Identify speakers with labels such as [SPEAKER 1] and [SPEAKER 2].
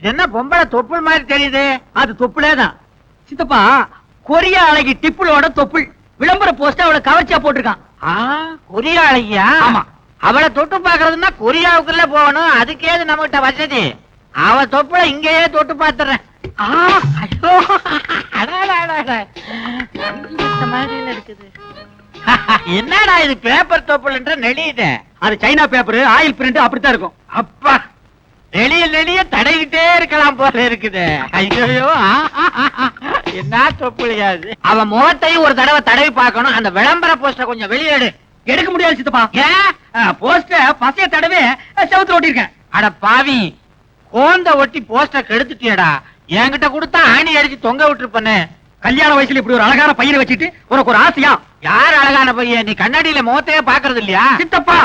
[SPEAKER 1] என்ன பொம்பளை தொப்புள் மாதிரி தெரியுது?
[SPEAKER 2] அது தொப்புளேதான். சித்தப்பா கொரியா அழகி டிப்புளோட தொப்புள். விளம்பர போஸ்ட் அவளை கவர்ச்சியா போட்டிருக்கான்.
[SPEAKER 1] ஆ, கொரியா அழகியா?
[SPEAKER 2] ஆமா.
[SPEAKER 1] அவளை தொட்டு பாக்குறதுன்னா கொரியாவுக்குள்ள போகணும். அதுக்கேது நம்மகிட்ட வசதி. அவ தொப்புல இங்கேயே தொட்டு பாத்துறேன் என்னடா இது பேப்பர் தொப்புள்ன்ற நெளியுது.
[SPEAKER 2] அது சைனா பேப்பர் ஆயில் பிரிண்ட் அப்படித்தான் இருக்கும்.
[SPEAKER 1] அப்பா. இருக்கலாம் போல இருக்குது. ஐயோ என்ன தொப்புளியாது அவன் முகத்தையும் ஒரு தடவை தடவி பார்க்கணும். அந்த விளம்பர போஸ்டர் கொஞ்சம் வெளியேடு.
[SPEAKER 2] எடுக்க முடியாது சித்தப்பா.
[SPEAKER 1] ஏன்
[SPEAKER 2] போஸ்ட பசைய தடவை செவுத்துல ஓட்டிருக்கேன்
[SPEAKER 1] அட பாவி கோந்த ஒட்டி போஸ்டர் கெடுத்துட்டியடா. என்கிட்ட கொடுத்தா ஆணி அடிச்சு தொங்க விட்டுருப்பனே.
[SPEAKER 2] கல்யாண வயசுல இப்படி ஒரு அழகான பையனை வச்சுட்டு உனக்கு ஒரு ஆசையா?
[SPEAKER 1] யார் அழகான பையன்? நீ கண்ணாடியில முகத்தையே பாக்குறது இல்லையா?
[SPEAKER 2] சித்தப்பா